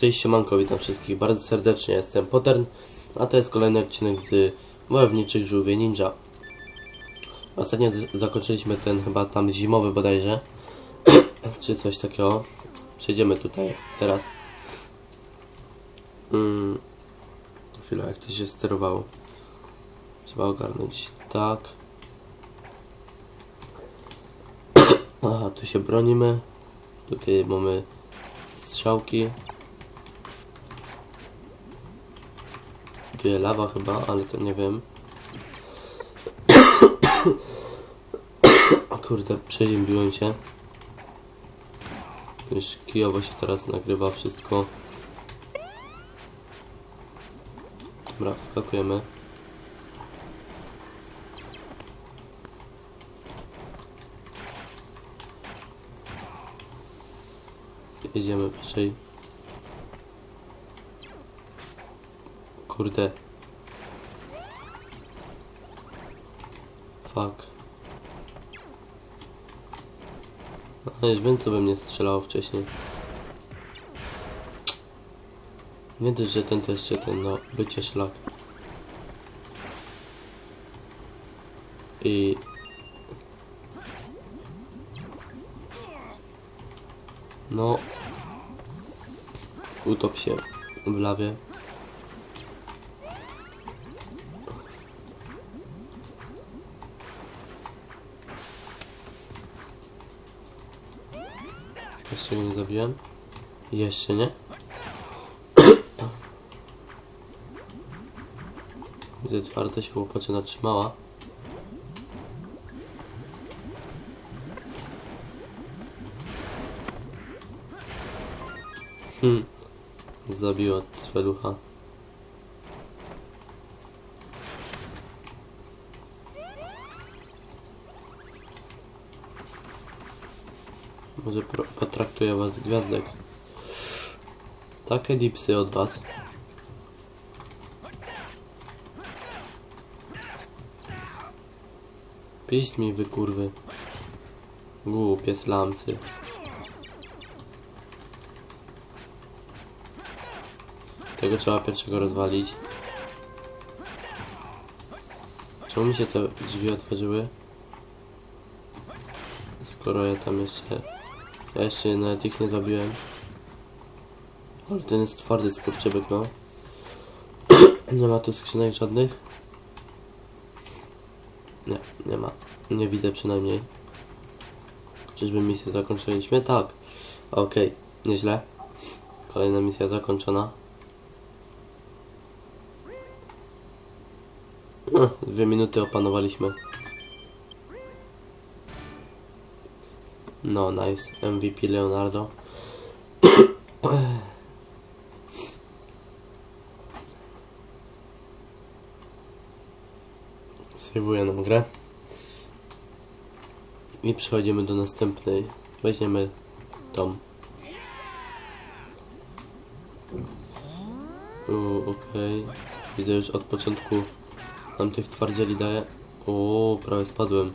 Cześć, siemanko, witam wszystkich bardzo serdecznie, jestem Potern, a to jest kolejny odcinek z Wojowniczych Żółwie Ninja. Ostatnio zakończyliśmy ten chyba tam zimowy bodajże, czy coś takiego. Przejdziemy tutaj teraz. Mm. Chwila, jak to się sterowało. Trzeba ogarnąć tak. Aha, tu się bronimy. Tutaj mamy strzałki. Dwie lawa chyba, ale to nie wiem. O kurde, przeziębiłem się. Już kijowo się teraz nagrywa wszystko. Dobra, wskakujemy. Jedziemy wyżej. Kurde. Fuck. A już wiem co we mnie strzelało wcześniej. Nie dość, że ten to jeszcze ten, no, bycie szlak. I... No... Utop się w lawie. Jeszcze go nie zabiłem? Jeszcze nie? Widzę twardo się chłopaczyna trzymała. Hmm. Zabiła Svelucha. Może pro- potraktuję was gwiazdek. Takie dipsy od was. Piść mi wy kurwy. Głupie slamsy. Tego trzeba pierwszego rozwalić. Czemu mi się te drzwi otworzyły? Skoro ja tam jeszcze... Ja jeszcze nawet ich nie zabiłem. Ale ten jest twardy skurczybyk, no. nie ma tu skrzynek żadnych? Nie, nie ma. Nie widzę przynajmniej. Czyżby misję zakończyliśmy? Tak. Okej, nieźle. Kolejna misja zakończona. Hm, Dwie minuty opanowaliśmy. No, nice. MVP Leonardo. Sejwuję nam grę. I przechodzimy do następnej. Weźmiemy tą. Okej. Widzę już od początku nam tych twardzieli daje. O, prawie spadłem.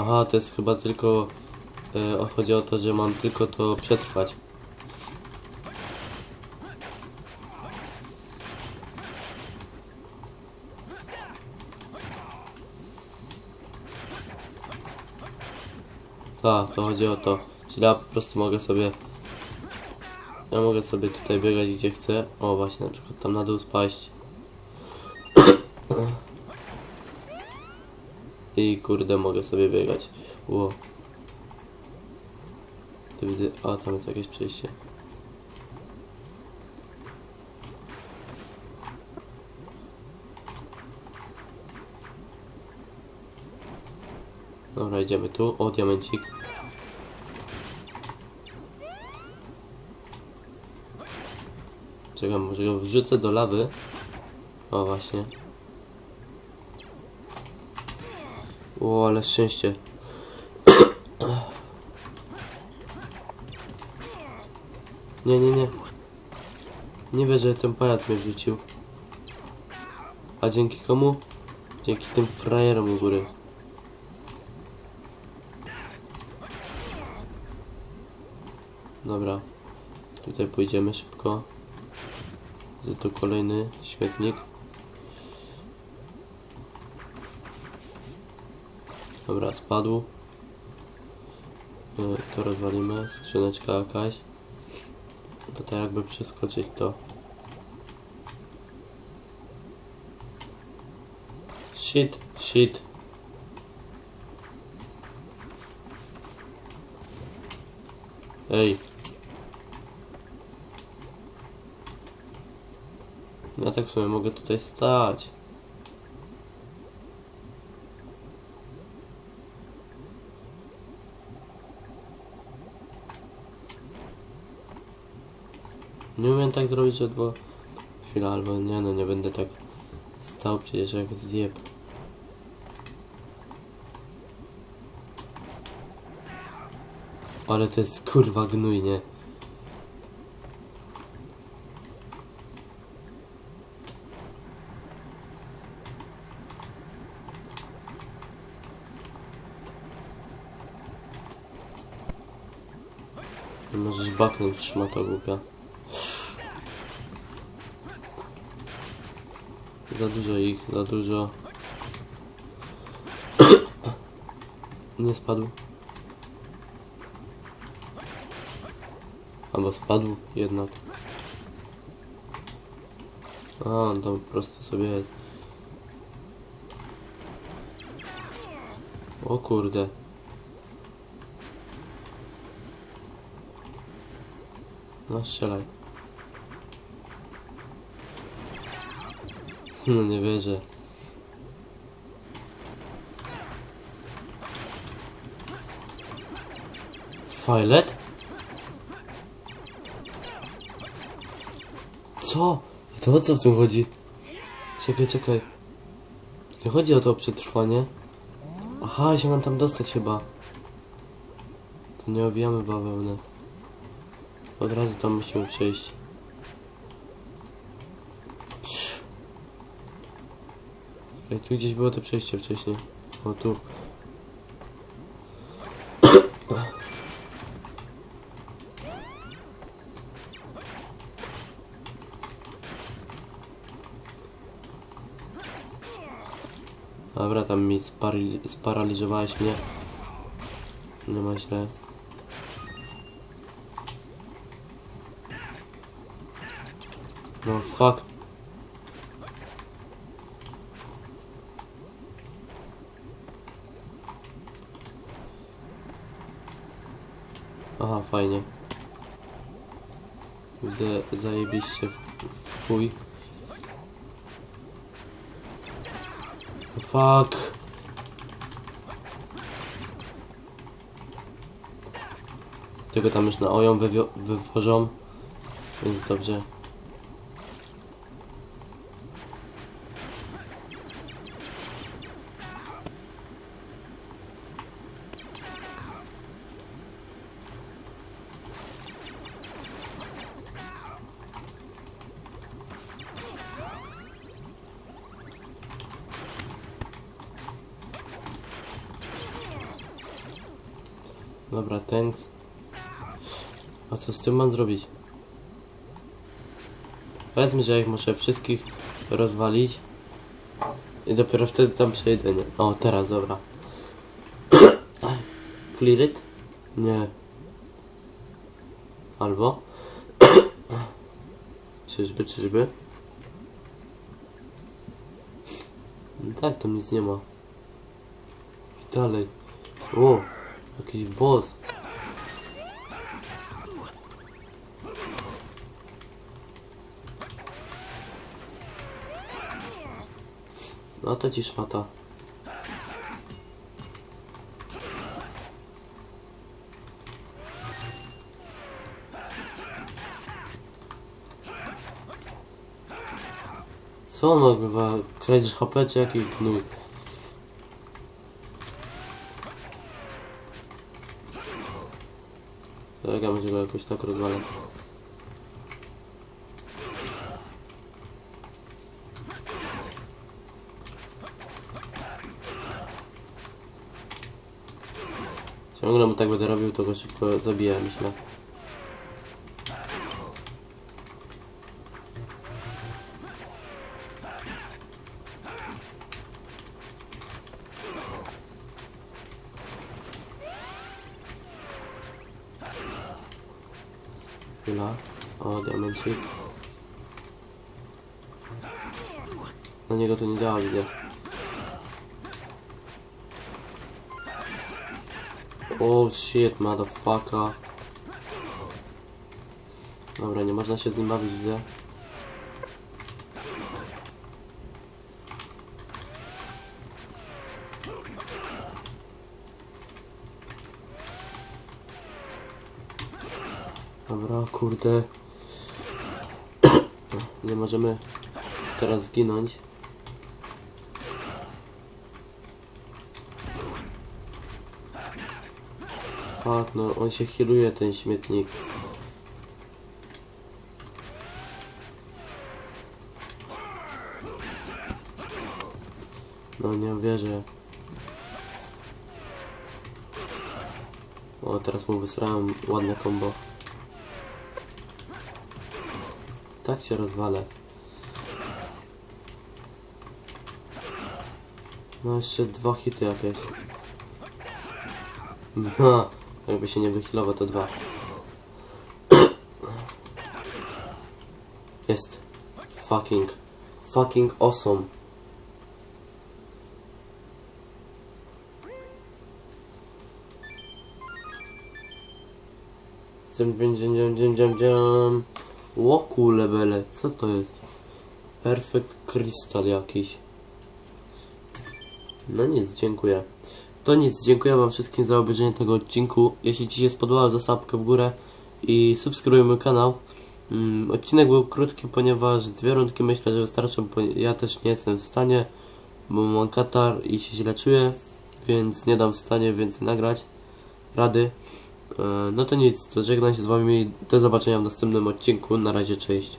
Aha, to jest chyba tylko... O, chodzi o to, że mam tylko to przetrwać. Tak, to chodzi o to. Czyli ja po prostu mogę sobie... Ja mogę sobie tutaj biegać gdzie chcę. O, właśnie, na przykład tam na dół spaść. I kurde, mogę sobie biegać. Ło. To widzę... A, tam jest jakieś przejście. Dobra, idziemy tu. O, diamencik. Czekam, może go wrzucę do lawy. O, właśnie. O, ale szczęście. Nie, nie, nie. Nie wierzę, że ten pajac mnie wrzucił. A dzięki komu? Dzięki tym frajerom u góry. Dobra. Tutaj pójdziemy szybko. Za tu kolejny śmietnik. Dobra, spadł. E, To rozwalimy. Skrzyneczka jakaś. Tutaj jakby przeskoczyć to. Shit, shit. Ej. Ja tak w sumie mogę tutaj stać. Nie umiem tak zrobić, że dwo... Chwila, albo nie no, nie będę tak stał przecież jak zjeb. Ale to jest kurwa gnój, nie? Możesz baknąć, trzyma to głupia. Za dużo ich, za dużo. Nie spadł. Albo spadł jednak. A, on tam po prostu sobie jest. O kurde. No strzelaj. No nie wierzę. Filet? Co? To o co w tym chodzi? Czekaj, czekaj. Nie chodzi o to przetrwanie. Aha, się mam tam dostać chyba. To nie obijamy bawełnę. Od razu tam musimy przejść. Ej, tu gdzieś było to przejście wcześniej. O, tu. Dobra, tam mi spari- sparaliżowałeś mnie. Nie ma źle. No fuck. Aha, fajnie. Ze, zajebiście w, w chuj. Fuck. Tego tam już na oją wywożą. Więc dobrze. Dobra, thanks. A co z tym mam zrobić? Powiedzmy, że ich muszę wszystkich rozwalić. I dopiero wtedy tam przejdę, nie? O, teraz, dobra. Clear? Nie. Albo? czyżby, czyżby? No tak, tam nic nie ma. I dalej. O, jakiś boss. No to ci szmata. Co on nagrywa? Kradzież HP czy jakiś gnój? Ja może go jakoś tak rozwalę. Ciągle mu tak będę robił, to go szybko zabiję, myślę. Chwila. O, diamencik. Na niego to nie działa, widzę. Oh shit, motherfucker. Dobra, nie można się z nim bawić, widzę. Kurde. Nie możemy teraz zginąć. Fuck, no on się healuje ten śmietnik. No nie wierzę. O, teraz mu wysrałem ładne combo. Tak się rozwalę. No jeszcze dwa hity jakieś. No, jakby się nie wychylował to dwa. Jest. Fucking. Fucking awesome. Dziem, dziem, dziem, dziem, dziem, dziem. Łoku levele, co to jest? Perfect Crystal jakiś. No nic, dziękuję. To nic, dziękuję wam wszystkim za obejrzenie tego odcinku. Jeśli ci się spodobało, zostawkę w górę i subskrybuj mój kanał. Mm, odcinek był krótki, ponieważ dwie rundki myślę, że wystarczą, bo ja też nie jestem w stanie, bo mam katar i się źle czuję, więc nie dam w stanie więcej nagrać rady. E, No to nic, to żegnam się z wami, do zobaczenia w następnym odcinku, na razie, cześć.